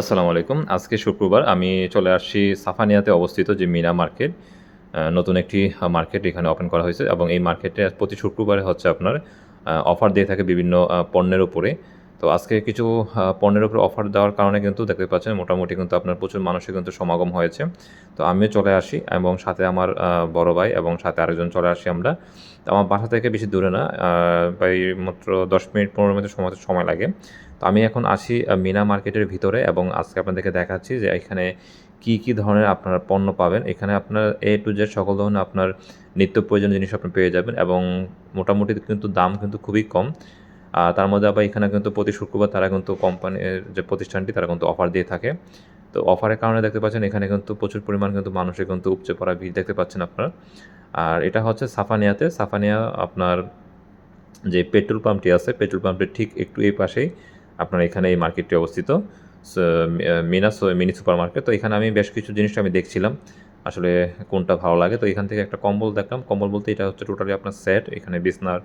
আসসালামু আলাইকুম। আজকে শুক্রবার আমি চলে আসছি সাফানিয়াতে অবস্থিত যে মিনা মার্কেট। নতুন একটি মার্কেট এখানে ওপেন করা হয়েছে এবং এই মার্কেটে প্রতি শুক্রবারে হচ্ছে আপনার অফার দিয়ে থাকে বিভিন্ন পণ্যের উপরে। তো আজকে কিছু পণ্যের উপরে অফার দেওয়ার কারণে কিন্তু দেখতে পাচ্ছেন মোটামুটি কিন্তু আপনার প্রচুর মানুষের কিন্তু সমাগম হয়েছে। তো আমিও চলে আসি এবং সাথে আমার বড় ভাই এবং সাথে আরেকজন চলে আসি আমরা। তো আমার বাসা থেকে বেশি দূরে না প্রায় মাত্র দশ মিনিট, পনেরো মিনিট সময় সময় লাগে। তো আমি এখন আসি মিনা মার্কেটের ভিতরে এবং আজকে আপনাদেরকে দেখাচ্ছি যে এখানে কি কি ধরনের আপনার পণ্য পাবেন। এখানে আপনার এ টু জেড সকল ধরনের আপনার নিত্য প্রয়োজনীয় জিনিস আপনি পেয়ে যাবেন এবং মোটামুটি কিন্তু দাম কিন্তু খুবই কম। আর তার মধ্যে আবার এখানে কিন্তু প্রতি শুক্রবার তারা কিন্তু কোম্পানির যে প্রতিষ্ঠানটি, তারা কিন্তু অফার দিয়ে থাকে। তো অফারের কারণে দেখতে পাচ্ছেন এখানে কিন্তু প্রচুর পরিমাণ কিন্তু মানুষের কিন্তু উপচে পড়া ভিড় দেখতে পাচ্ছেন আপনারা। আর এটা হচ্ছে সাফানিয়াতে। সাফানিয়া আপনার যে পেট্রোল পাম্পটি আছে, পেট্রোল পাম্পের ঠিক একটু এই পাশেই আপনার এখানে এই মার্কেটটি অবস্থিত। মিনা, মিনি সুপার মার্কেট তো এখানে আমি বেশ কিছু জিনিস আমি দেখছিলাম। আসলে কোনটা ভালো লাগে? তো এখান থেকে একটা কম্বল দেখলাম। কম্বল বলতে এটা হচ্ছে টোটালি আপনার সেট এখানে বিছনার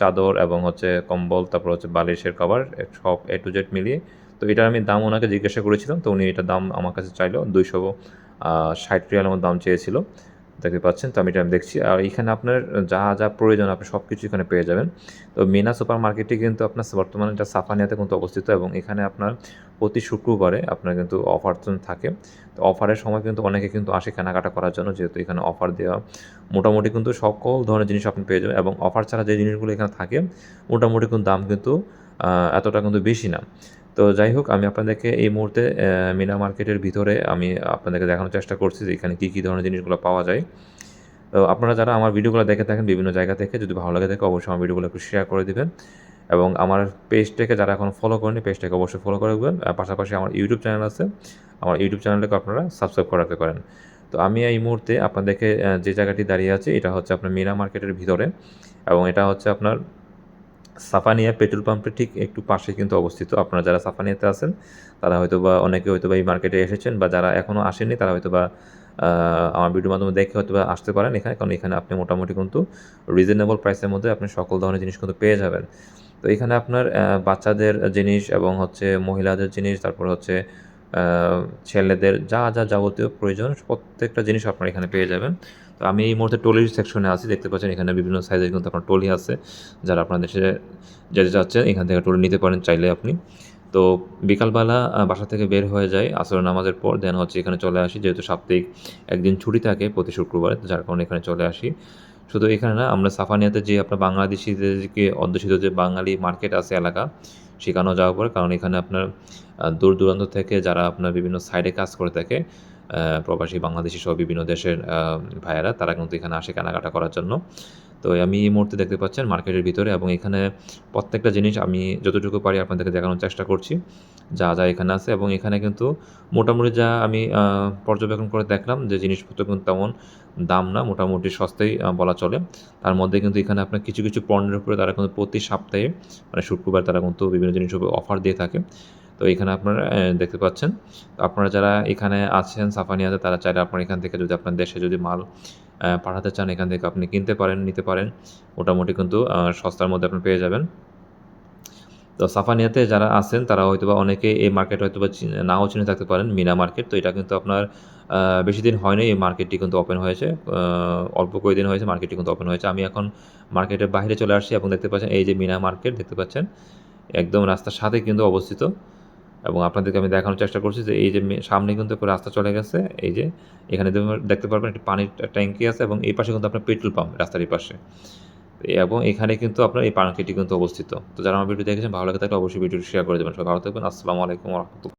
চাদর এবং হচ্ছে কম্বল, তারপর হচ্ছে বালিশের কভার সব এ টু জেড মিলিয়ে। তো এটার আমি দাম ওনাকে জিজ্ঞাসা করেছিলাম। তো উনি এটা দাম আমার কাছে চাইলো দুইশো ষাট রিয়ালের মতো দাম চেয়েছিল। দেখতে পাচ্ছেন, তো আমি এটা দেখছি। আর এখানে আপনার যা যা প্রয়োজন, আপনি সব কিছু এখানে পেয়ে যাবেন। তো মিনা সুপার মার্কেটটি কিন্তু আপনার বর্তমানে এটা সাফানিয়াতে কিন্তু অবস্থিত এবং এখানে আপনার প্রতি শুক্রবারে আপনার কিন্তু অফার থাকে। তো অফারের সময় কিন্তু অনেকে কিন্তু আসে কেনাকাটা করার জন্য, যেহেতু এখানে অফার দেওয়া। মোটামুটি কিন্তু সকল ধরনের জিনিস আপনি পেয়ে যাবেন এবং অফার ছাড়া যে জিনিসগুলো এখানে থাকে, মোটামুটি কিন্তু দাম কিন্তু এতটা কিন্তু বেশি না। তো যাই হোক, আমি আপনাদেরকে এই মুহূর্তে মিনা মার্কেটের ভিতরে আমি আপনাদেরকে দেখানোর চেষ্টা করছি যে এখানে কী কী ধরনের জিনিসগুলো পাওয়া যায়। তো আপনারা যারা আমার ভিডিওগুলো দেখে থাকেন বিভিন্ন জায়গা থেকে, যদি ভালো লাগে থাকে অবশ্যই আমার ভিডিওগুলো একটু শেয়ার করে দিবেন। এবং আমার পেজটাকে যারা এখন ফলো করেনি পেজটাকে অবশ্যই ফলো করে দেবেন পাশাপাশি আমার ইউটিউব চ্যানেল আছে, আমার ইউটিউব চ্যানেলটাকে আপনারা সাবস্ক্রাইব করে রাখতে পারেন। তো আমি এই মুহূর্তে আপনাদেরকে যে জায়গাটি দাঁড়িয়ে আছে, এটা হচ্ছে আপনার মিনা মার্কেটের ভিতরে। এবং এটা হচ্ছে আপনার সাফানিয়া পেট্রোল পাম্পের ঠিক একটু পাশে কিন্তু অবস্থিত। আপনারা যারা সাফানিয়াতে আছেন, তারা হয়তো বা অনেকে হয়তো বা এই মার্কেটে এসেছেন বা যারা এখনও আসেননি, তারা হয়তো বা আমার ভিডিওর মাধ্যমে দেখে হয়তো বা আসতে পারেন এখানে, কারণ এখানে আপনি মোটামুটি কিন্তু রিজনেবল প্রাইসের মধ্যে আপনি সকল ধরনের জিনিস কিন্তু পেয়ে যাবেন। তো এখানে আপনার বাচ্চাদের জিনিস এবং হচ্ছে মহিলাদের জিনিস, তারপর হচ্ছে ছেলেদের যা যা যাবতীয় প্রয়োজন, প্রত্যেকটা জিনিস আপনারা এখানে পেয়ে যাবেন। তো আমি এই মুহূর্তে টলির সেকশনে আছি, দেখতে পাচ্ছেন এখানে বিভিন্ন সাইজের কিন্তু আপনার টলি আছে, যারা আপনার দেশে যেতে চাচ্ছেন, এখান থেকে টলি নিতে পারেন চাইলে আপনি। তো বিকালবেলা বাসা থেকে বের হয়ে যায় আসর নামাজের পর দেন হচ্ছে এখানে চলে আসি, যেহেতু সাপ্তাহিক একদিন ছুটি থাকে প্রতি শুক্রবারে, যার কারণে এখানে চলে আসি। শুধু এখানে না, আমরা সাফানিয়াতে যে আপনার বাংলাদেশিদেরকে অধ্যুষিত যে বাঙালি মার্কেট আছে এলাকা সেখানেও যাওয়ার পরে, কারণ এখানে আপনার দূর দূরান্ত থেকে যারা আপনার বিভিন্ন সাইডে কাজ করে থাকে প্রবাসী বাংলাদেশি সহ বিভিন্ন দেশের ভাইয়েরা, তারা কিন্তু এখানে আসে কেনাকাটা করার জন্য। তো আমি এই মুহূর্তে দেখতে পাচ্ছেন মার্কেটের ভিতরে এবং এখানে প্রত্যেকটা জিনিস আমি যতটুকু পারি আপনাদেরকে দেখানোর চেষ্টা করছি, যা যা এখানে আছে এবং এখানে কিন্তু মোটামুটি যা আমি পর্যবেক্ষণ করে দেখলাম যে জিনিসপত্র কিন্তু তেমন দাম না, মোটামুটি সস্তাই বলা চলে। তার মধ্যে কিন্তু এখানে আপনার কিছু কিছু পণ্যের উপরে তারা কিন্তু প্রতি সপ্তাহে মানে শুক্রবার তারা কিন্তু বিভিন্ন উপর অফার দিয়ে থাকে। তো এখানে আপনারা দেখতে পাচ্ছেন। আপনারা যারা এখানে আছেন, সাফানিয়াতে, তারা চাইলে আপনার এখান থেকে যদি আপনার দেশে যদি মাল পাঠাতে চান, এখান থেকে আপনি কিনতে পারেন, নিতে পারেন। মোটামুটি কিন্তু সস্তার মধ্যে আপনি পেয়ে যাবেন। তো সাফানিয়াতে যারা আছেন, তারা হয়তো বা অনেকে এই মার্কেট হয়তো বা নাও চিনে থাকতে পারেন, মিনা মার্কেট তো এটা কিন্তু আপনার বেশি দিন হয়নি এই মার্কেটটি কিন্তু ওপেন হয়েছে। অল্প কয়েকদিন হয়েছে মার্কেটটি কিন্তু ওপেন হয়েছে। আমি এখন মার্কেটের বাইরে চলে আসছি এবং দেখতে পাচ্ছেন, এই যে মিনা মার্কেট দেখতে পাচ্ছেন? একদম রাস্তার সাথে কিন্তু অবস্থিত। এবং আপনাদেরকে আমি দেখানোর চেষ্টা করছি যে এই যে সামনে কিন্তু একটা রাস্তা চলে গেছে, এই যে এখানে তুমি দেখতে পারবেন একটি পানির ট্যাঙ্কি আছে এবং এই পাশে কিন্তু আপনার পেট্রোল পাম্প রাস্তার এই পাশে। এবং এখানে কিন্তু আপনার এই পানকিটি কিন্তু অবস্থিত। তো যারা আমার ভিডিও দেখেছেন, ভালো লাগে থাকলে অবশ্যই ভিডিওটি শেয়ার করে দেবেন। সবাই ভালো থাকবেন। আসসালামু আলাইকুম রহমতুল্লাহ।